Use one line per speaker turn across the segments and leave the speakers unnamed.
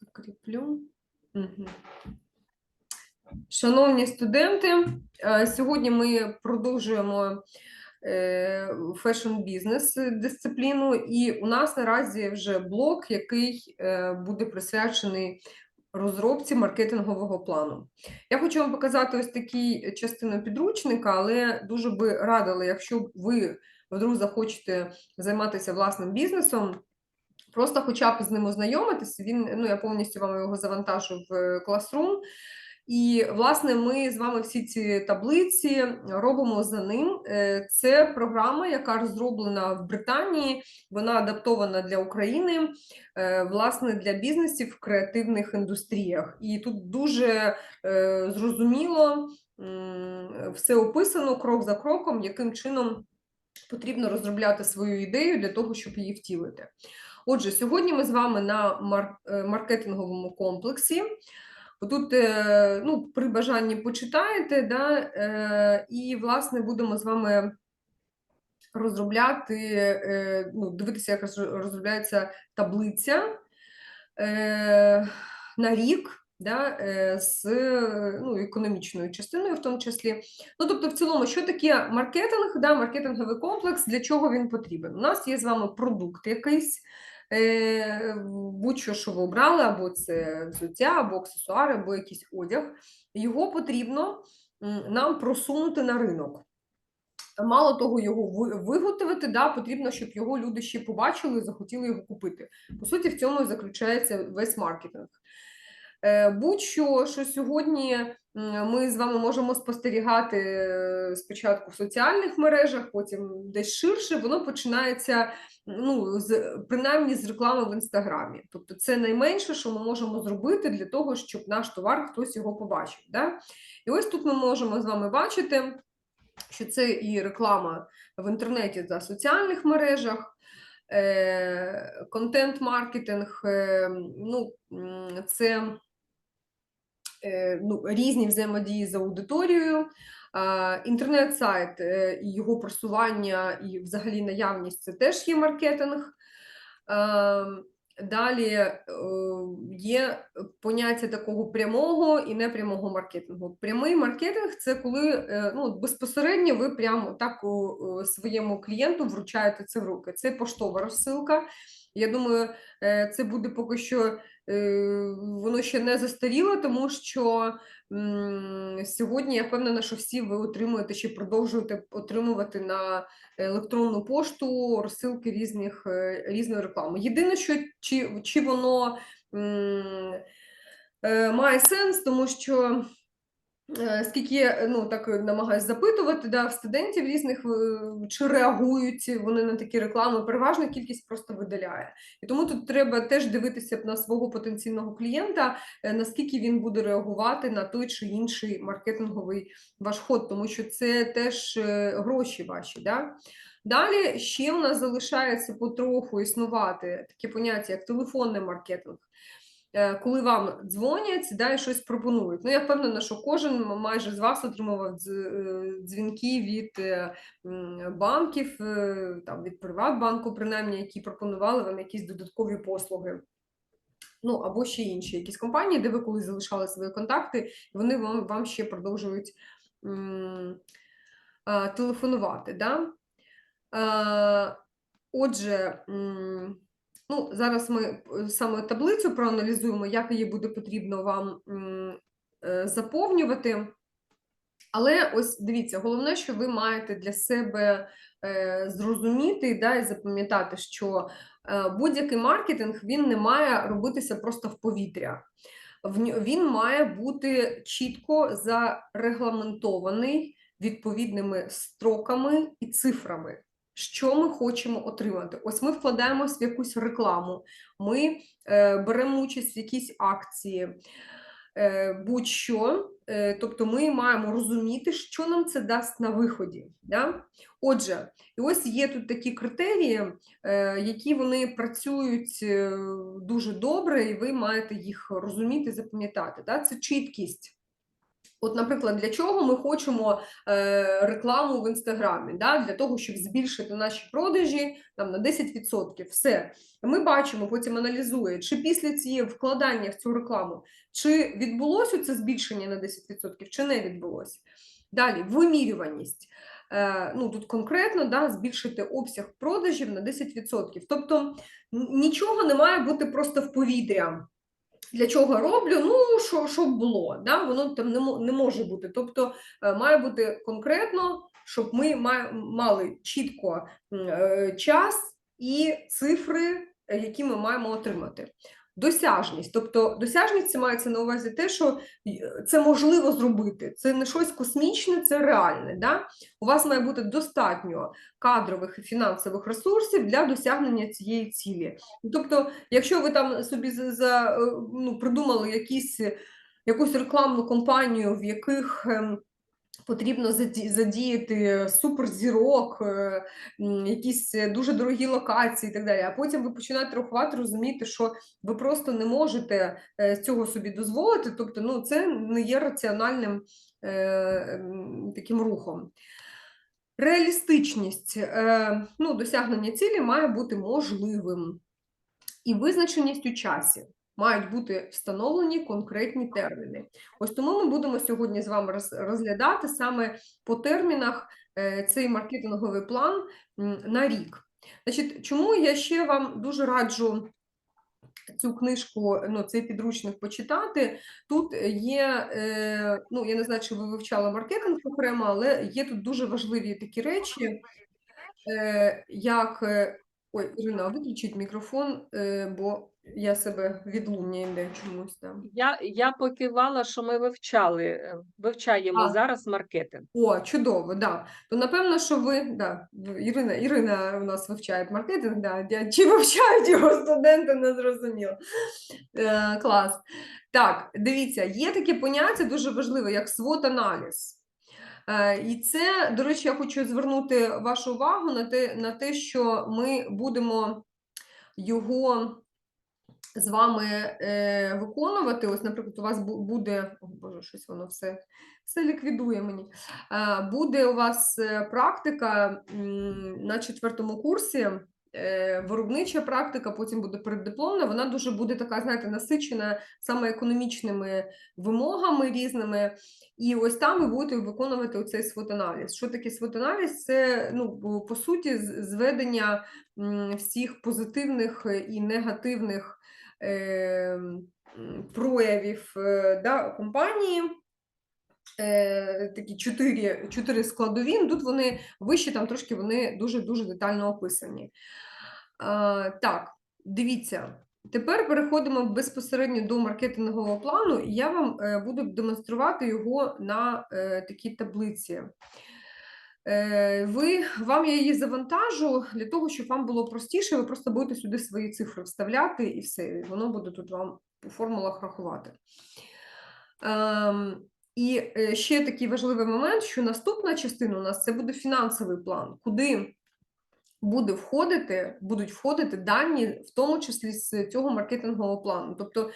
Закріплю. Шановні студенти, е, сьогодні ми продовжуємо фешн-бізнес дисципліну, і у нас наразі вже блок, який е, буде присвячений розробці маркетингового плану. Я хочу вам показати ось такі частину підручника, але дуже би радила, якщо ви вдруг захочете займатися власним бізнесом. Просто хоча б з ним ознайомитися, він ну я повністю вам його завантажу в е, Classroom. І, власне, ми з вами всі ці таблиці робимо за ним. Е, Це програма, яка розроблена в Британії, вона адаптована для України, е, власне, для бізнесів в креативних індустріях. І тут дуже зрозуміло все описано крок за кроком, яким чином потрібно розробляти свою ідею для того, щоб її втілити. Отже, сьогодні ми з вами на е, маркетинговому комплексі. Тут е, ну, при бажанні почитаєте, да, е, і, власне, будемо з вами розробляти, ну, дивитися, як розробляється таблиця на рік. Да, з ну, економічною частиною, в тому числі. Ну, тобто, в цілому, що таке маркетинг, да, маркетинговий комплекс, для чого він потрібен? У нас є з вами продукт якийсь, будь-що, що ви обрали, або це взуття, або аксесуари, або якийсь одяг. Його потрібно нам просунути на ринок. Мало того, його виготовити, да, потрібно, щоб його люди ще побачили і захотіли його купити. По суті, в цьому і заключається весь маркетинг. Е, Будь-що, що сьогодні ми з вами можемо спостерігати е, спочатку в соціальних мережах, потім десь ширше, воно починається ну, з, принаймні з реклами в інстаграмі. Тобто це найменше, що ми можемо зробити для того, щоб наш товар хтось його побачив. Да? І ось тут ми можемо з вами бачити, що це і реклама в інтернеті та соціальних мережах. е, Контент-маркетинг, ну, це ну, різні взаємодії з аудиторією, інтернет-сайт е, і його просування, і взагалі наявність це теж є маркетинг. Ем, Далі е, є поняття такого прямого і непрямого маркетингу. Прямий маркетинг це коли е, ну, безпосередньо ви прямо так своєму клієнту вручаєте це в руки. Це поштова розсилка. Я думаю, е, це буде поки що е, воно ще не застаріло, тому що сьогодні я впевнена, що всі ви отримуєте чи продовжуєте отримувати на електронну пошту розсилки різних, е, різної реклами. Єдине, що чи, чи воно е, має сенс, тому що е, скільки я ну, так намагаюся запитувати да, в студентів різних, е, чи реагують вони на такі реклами, переважна кількість просто видаляє. І тому тут треба теж дивитися на свого потенційного клієнта, е, наскільки він буде реагувати на той чи інший маркетинговий ваш ход, тому що це теж е, гроші ваші. Да? Далі ще в нас залишається потроху існувати таке поняття, як телефонний маркетинг. Е, Коли вам дзвонять да, і щось пропонують. Ну, я впевнена, що кожен майже з вас отримував е, дзвінки від е, банків, там, від Приватбанку, принаймні, які пропонували вам якісь додаткові послуги. Ну, або ще інші якісь компанії, де ви колись залишали свої контакти, і вони вам, вам ще продовжують телефонувати. Да? Отже, ну, зараз ми е, саме таблицю проаналізуємо, як її буде потрібно вам е, заповнювати. Але ось дивіться, головне, що ви маєте для себе е, зрозуміти да, і запам'ятати, що будь-який маркетинг він не має робитися просто в повітря. Він має бути чітко зарегламентований відповідними строками і цифрами. Що ми хочемо отримати? Ось ми вкладаємось в якусь рекламу, ми е, беремо участь в якійсь акції, е, будь-що. Е, тобто ми маємо розуміти, що нам це дасть на виході. Да? Отже, і ось є тут такі критерії, е, які вони працюють е, дуже добре, і ви маєте їх розуміти, запам'ятати. Да? Це чіткість. От, наприклад, для чого ми хочемо е, рекламу в інстаграмі? Да? Для того, щоб збільшити наші продажі там, на 10%. Все. Ми бачимо, потім аналізує, чи після цієї вкладання в цю рекламу, чи відбулося це збільшення на 10%, чи не відбулося. Далі, вимірюваність. Е, ну, тут конкретно да, збільшити обсяг продажів на 10%. Тобто нічого не має бути просто в повітря. Для чого роблю? Ну, що, щоб було, да? воно там не, не може бути. Тобто е, має бути конкретно, щоб ми ма- мали чітко е, час і цифри, е, які ми маємо отримати. Досяжність. Тобто досяжність це мається на увазі те, що це можливо зробити. Це не щось космічне, це реальне. Да? У вас має бути достатньо кадрових і фінансових ресурсів для досягнення цієї цілі. Тобто, якщо ви там собі за, е, ну, придумали якісь, якусь рекламну кампанію, в яких ем, потрібно задіяти суперзірок, е, якісь дуже дорогі локації і так далі, а потім ви починаєте рахувати, розуміти, що ви просто не можете е, цього собі дозволити, тобто ну, це не є раціональним е, таким рухом. Реалістичність е, ну, досягнення цілі має бути можливим. І визначеність у часі мають бути встановлені конкретні терміни. Ось тому ми будемо сьогодні з вами розглядати саме по термінах е, цей маркетинговий план на рік. Значить, чому я ще вам дуже раджу цю книжку, ну, цей підручник почитати. Тут є, е, ну, я не знаю, чи ви вивчали маркетинг окремо, але є тут дуже важливі такі речі, е, як. Ой, Ірина, виключіть мікрофон, е, бо я себе відлуння йде чомусь там.
Я, я покивала, що ми вивчали, е, вивчаємо
А.
зараз маркетинг.
О, чудово, да. То напевно, що ви, да, Ірина, Ірина у нас вивчає маркетинг, да. я- Чи вивчають його студенти, не зрозуміло. Е, клас. Так, дивіться, є таке поняття дуже важливе, як свот-аналіз. Е, І це, до речі, я хочу звернути вашу увагу на те, на те, що ми будемо його з вами е, виконувати. Ось, наприклад, у вас буде, о Боже, щось воно все, все ліквідує мені. Е, буде у вас е, практика на четвертому курсі. Е, Виробнича практика, потім буде переддипломна, вона дуже буде така, знаєте, насичена саме економічними вимогами різними. І ось там ви будете виконувати оцей свот-аналіз. Що таке свот-аналіз? Це ну, по суті зведення всіх позитивних і негативних е, проявів е, да, компанії. Е, такі чотири, чотири складові. ну, Тут вони вищі, там трошки вони дуже-дуже детально описані. Так, дивіться. Тепер переходимо безпосередньо до маркетингового плану, і я вам е, буду демонструвати його на е, такій таблиці. Ви, вам я її завантажу для того, щоб вам було простіше, ви просто будете сюди свої цифри вставляти і все, воно буде тут вам по формулах рахувати. Ем, і е, ще такий важливий момент, що наступна частина у нас це буде фінансовий план, куди буде входити, будуть входити дані, в тому числі з цього маркетингового плану. Тобто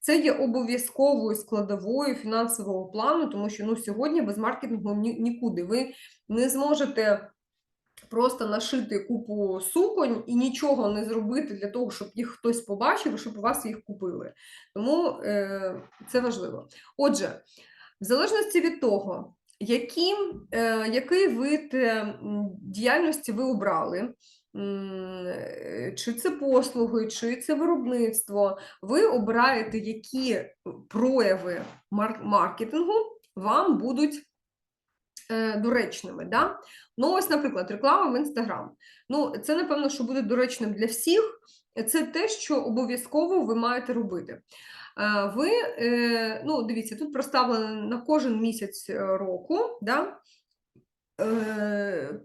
це є обов'язковою складовою фінансового плану, тому що ну, сьогодні без маркетингу нікуди. Ви не зможете просто нашити купу суконь і нічого не зробити для того, щоб їх хтось побачив, щоб у вас їх купили. Тому е, це важливо. Отже, в залежності від того, які, е, який вид е, діяльності ви обрали, е, чи це послуги, чи це виробництво, ви обираєте, які прояви мар- маркетингу вам будуть е, доречними. Да? Ну, ось, наприклад, реклама в Інстаграм. Ну, це, напевно, що буде доречним для всіх. Це те, що обов'язково ви маєте робити. Е, Ви, е, ну, дивіться, тут проставлено на кожен місяць року да,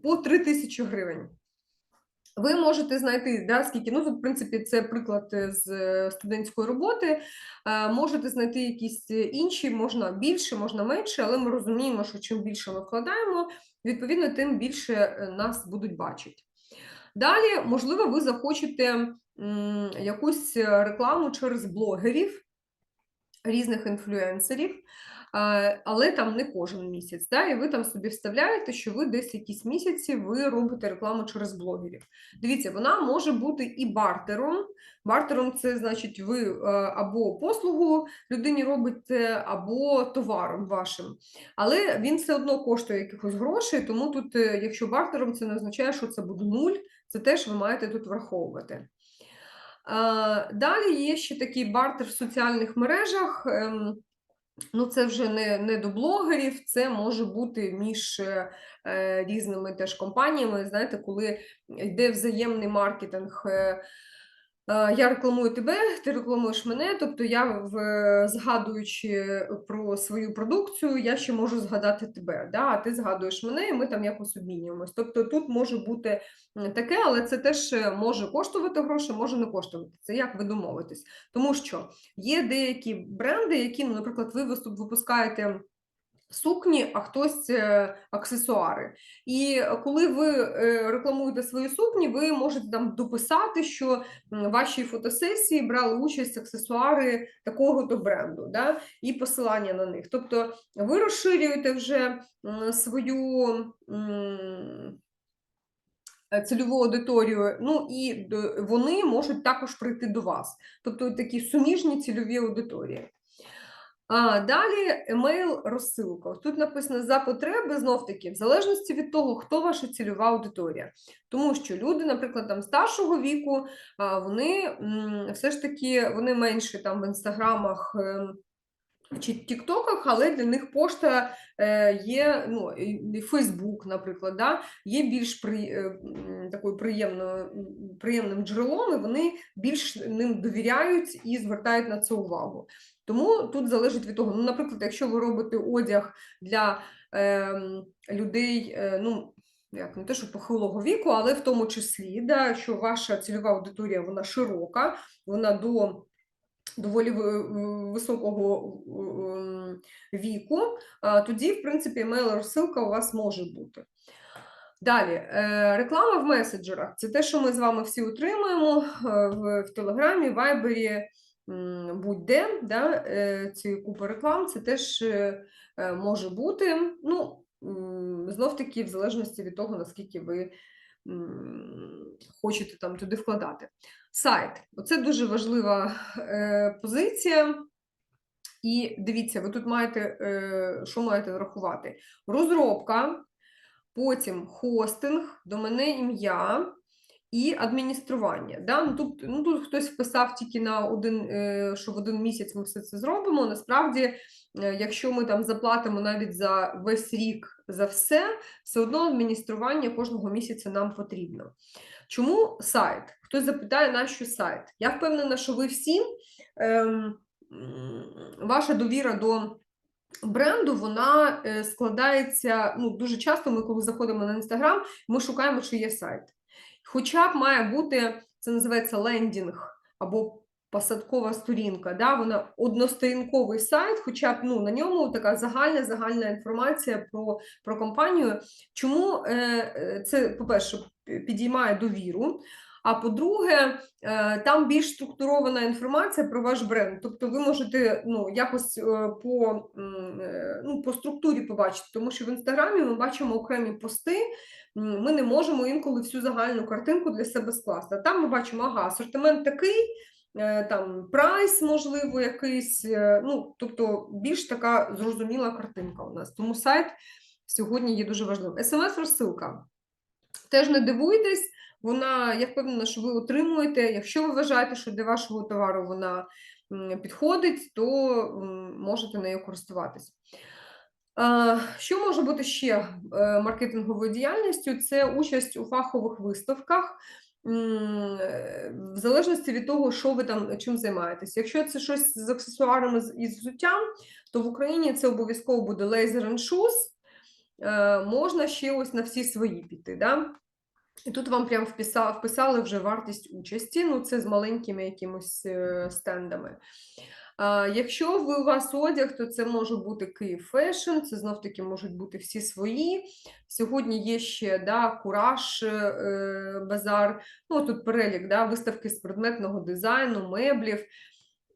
по 3 тисячі гривень. Ви можете знайти, да, скільки, ну в принципі, це приклад е, з е, студентської роботи. Е, Можете знайти якісь інші, можна більше, можна менше, але ми розуміємо, що чим більше ми вкладаємо, відповідно, тим більше нас будуть бачити. Далі, можливо, ви захочете якусь рекламу через блогерів, різних інфлюенсерів. е, але там не кожен місяць. Да? І ви там собі вставляєте, що ви десь якісь місяці ви робите рекламу через блогерів. Дивіться, вона може бути і бартером. Бартером це значить, ви е, або послугу людині робите, або товаром вашим. Але він все одно коштує якихось грошей, тому тут, е, якщо бартером, це не означає, що це буде нуль. Це теж ви маєте тут враховувати. А, Далі є ще такий бартер в соціальних мережах. ем, Ну, це вже не, не до блогерів, це може бути між е, е, різними теж компаніями. Знаєте, коли йде взаємний маркетинг. е, е, Я рекламую тебе, ти рекламуєш мене. Тобто, я в, згадуючи про свою продукцію, я ще можу згадати тебе. Да? А ти згадуєш мене, і ми там якось обмінюємось. Тобто тут може бути таке, але це теж е, може коштувати гроші, може не коштувати. Це як ви домовитесь. Тому що є деякі бренди, які, ну, наприклад, ви випускаєте. Сукні, а хтось е, аксесуари. І коли ви е, рекламуєте свої сукні, ви можете там дописати, що в вашій фотосесії брали участь аксесуари такого-то бренду, да? і посилання на них. Тобто ви розширюєте вже свою е, цільову аудиторію, ну і вони можуть також прийти до вас. Тобто такі суміжні цільові аудиторії. А, далі емейл розсилка. Тут написано за потреби, знов таки, в залежності від того, хто ваша цільова аудиторія. Тому що люди, наприклад, там старшого віку, вони все ж таки вони менше там в інстаграмах. Чи тіктоках, але для них пошта е, є, ну, Фейсбук, наприклад, да, є більш при, е, такою приємною, приємним джерелом, і вони більш ним довіряють і звертають на це увагу. Тому тут залежить від того, ну, наприклад, якщо ви робите одяг для ем, людей, е, ну, як не те, що похилого віку, але в тому числі, да, що ваша цільова аудиторія вона широка, вона до доволі високого ем, віку, тоді, в принципі, емейл-розсилка у вас може бути. Далі, е, реклама в меседжерах. Це те, що ми з вами всі отримуємо е, в, в Телеграмі, Вайбері, будь-де. Да? е, Ці купи реклам, це теж може бути. Ну, знов-таки, в залежності від того, наскільки ви хочете там туди вкладати. Сайт. Оце дуже важлива е, позиція. І дивіться, ви тут маєте, е, що маєте врахувати? Розробка, потім хостинг, доменне ім'я і адміністрування. Да? Ну, тут, ну, тут хтось вписав тільки на один, е, що в один місяць ми все це зробимо. Насправді, е, якщо ми там заплатимо навіть за весь рік за все, все одно адміністрування кожного місяця нам потрібно. Чому сайт? Хтось запитає, на що сайт? Я впевнена, що ви всі, ем, ваша довіра до бренду, вона е, складається, ну, дуже часто ми, коли заходимо на Інстаграм, ми шукаємо, чи є сайт. Хоча б має бути, це називається лендінг або посадкова сторінка, да? вона односторінковий сайт, хоча б ну, на ньому така загальна загальна інформація про, про компанію. Чому е, е, це, по-перше, підіймає довіру. А по-друге, е, там більш структурована інформація про ваш бренд. Тобто ви можете ну, якось е, по, е, ну, по структурі побачити, тому що в інстаграмі ми бачимо окремі пости, ми не можемо інколи всю загальну картинку для себе скласти. Там ми бачимо, ага, асортимент такий, там прайс, можливо, якийсь. Ну, тобто більш така зрозуміла картинка у нас. Тому сайт сьогодні є дуже важливим. СМС-розсилка. Теж не дивуйтесь, вона, я впевнена, що ви отримуєте. Якщо ви вважаєте, що для вашого товару вона підходить, то можете нею користуватись. Що може бути ще е, маркетинговою діяльністю? Це участь у фахових виставках. В залежності від того, що ви там чим займаєтесь. Якщо це щось з аксесуарами з- і взуттям, то в Україні це обов'язково буде Laser and Shoes. Е, Можна ще ось на всі свої піти. Да? І тут вам прям вписали, вписали вже вартість участі, ну це з маленькими якимось е, стендами. А, якщо ви, у вас одяг, то це може бути Київ Фешн, це знов таки можуть бути всі свої. Сьогодні є ще да, Кураж е, базар, ну тут перелік да, виставки з предметного дизайну, меблів.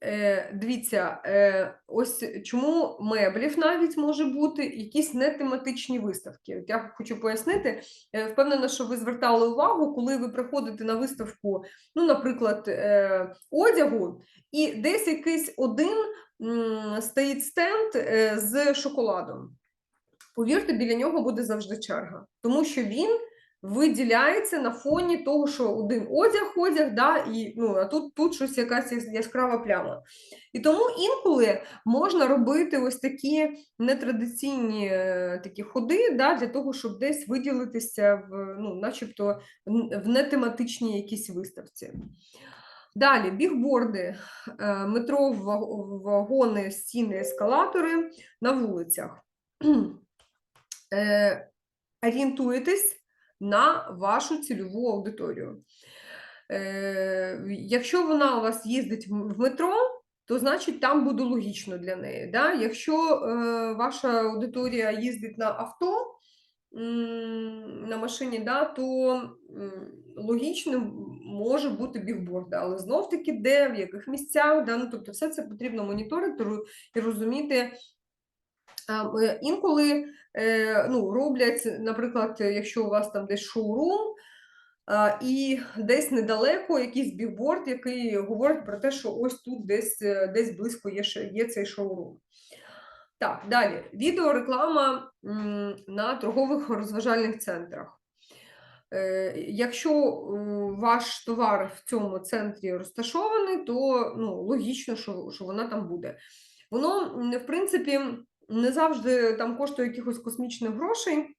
Е, дивіться, е, ось чому меблів навіть може бути якісь нетематичні виставки. От я хочу пояснити. Е, впевнена, що ви звертали увагу, коли ви приходите на виставку, ну, наприклад, е, одягу, і десь якийсь один м, стоїть стенд е, з шоколадом. Повірте, біля нього буде завжди черга, тому що він виділяється на фоні того, що один одяг, одяг, да, і ну, а тут, тут щось якась яскрава пляма. І тому інколи можна робити ось такі нетрадиційні е, такі ходи, да, для того, щоб десь виділитися в, ну, начебто в нетематичній якійсь виставці. Далі бігборди, е, метро, вагони, стіни, ескалатори на вулицях. Е, Орієнтуйтесь на вашу цільову аудиторію. Е, Якщо вона у вас їздить в метро, то значить там буде логічно для неї. Да? Якщо е, ваша аудиторія їздить на авто, на машині, да, то логічним може бути бігборди, але знов таки де, в яких місцях, да? ну, тобто все це потрібно моніторити і розуміти. Е, Інколи е, ну, роблять, наприклад, якщо у вас там десь шоурум, і десь недалеко якийсь бігборд, який говорить про те, що ось тут десь, е, десь близько є, є цей шоурум. Так, далі. Відеореклама на торгових розважальних центрах. Якщо ваш товар в цьому центрі розташований, то ну, логічно, що, що вона там буде. Воно, в принципі, не завжди там коштує якихось космічних грошей.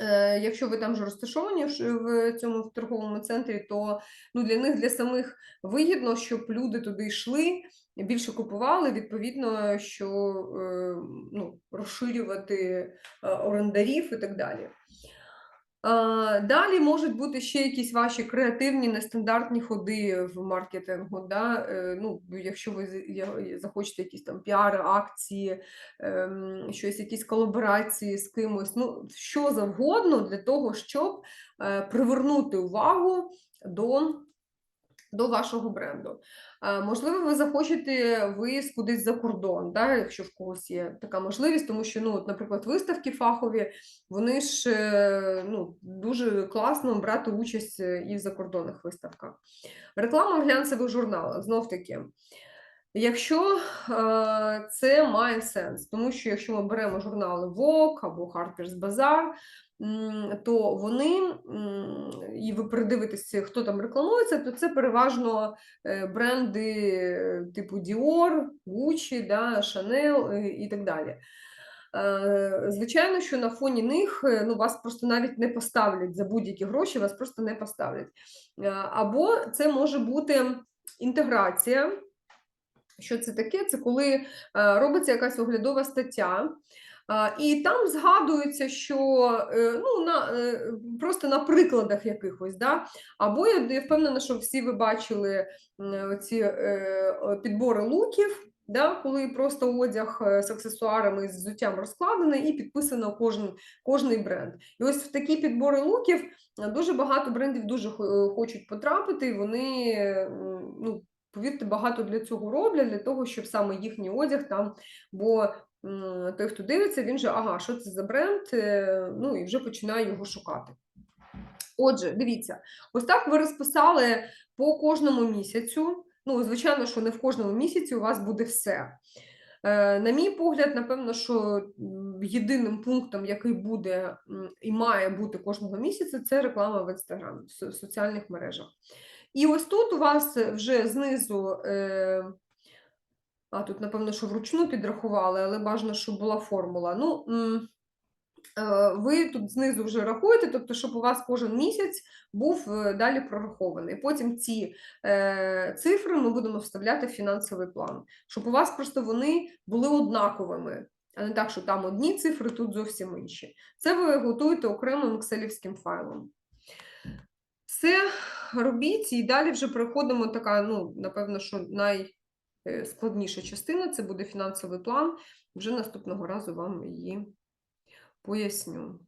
Е, Якщо ви там вже розташовані в в цьому торговому центрі, то ну, для них для самих вигідно, щоб люди туди йшли, більше купували, відповідно, що е, ну, розширювати е, орендарів і так далі. А, Далі можуть бути ще якісь ваші креативні нестандартні ходи в маркетингу. Да? Е, Ну, якщо ви захочете якісь там піари, акції, ем, щось, якісь колаборації з кимось, ну, що завгодно для того, щоб е, привернути увагу до, до вашого бренду. Можливо, ви захочете виїзд кудись за кордон, да, якщо в когось є така можливість, тому що, ну, от, наприклад, виставки фахові, вони ж е, ну, дуже класно брати участь е, і в закордонних виставках. Реклама в глянцевих журналах, знов таки. Якщо е, це має сенс, тому що якщо ми беремо журнали Vogue або Harper's Bazaar, то вони, і ви передивитеся, хто там рекламується, то це переважно е, бренди е, типу Dior, Gucci, да, Chanel е, і так далі. Звичайно, що на фоні них ну, вас просто навіть не поставлять за будь-які гроші, вас просто не поставлять. Або це може бути інтеграція. Що це таке? Це коли е, робиться якась оглядова стаття, і там згадується, що е, ну, на, е, просто на прикладах якихось. Да? Або я, впевнена, що всі ви бачили ці підбори луків. Да, коли просто одяг з аксесуарами з взуттям розкладений і підписано кожен, кожний бренд. І ось в такі підбори луків дуже багато брендів дуже хочуть потрапити, і вони ну, повірте, багато для цього роблять, для того, щоб саме їхній одяг там, бо той, хто дивиться, він же, ага, що це за бренд, е, ну і вже починає його шукати. Отже, дивіться, ось так ви розписали по кожному місяцю. Ну, звичайно, що не в кожному місяці у вас буде все. Е, На мій погляд, напевно, що єдиним пунктом, який буде і має бути кожного місяця, це реклама в інстаграм, в соціальних мережах. І ось тут у вас вже знизу, е, а тут, напевно, що вручну підрахували, але бажано, щоб була формула. Ну, е, ви тут знизу вже рахуєте, тобто, щоб у вас кожен місяць був е, далі прорахований. Потім ці е, цифри ми будемо вставляти в фінансовий план, щоб у вас просто вони були однаковими. А не так, що там одні цифри, тут зовсім інші. Це ви готуєте окремим екселівським файлом. Все робіть, і далі вже переходимо така, ну, напевно, що найскладніша частина це буде фінансовий план. Вже наступного разу вам її поясню.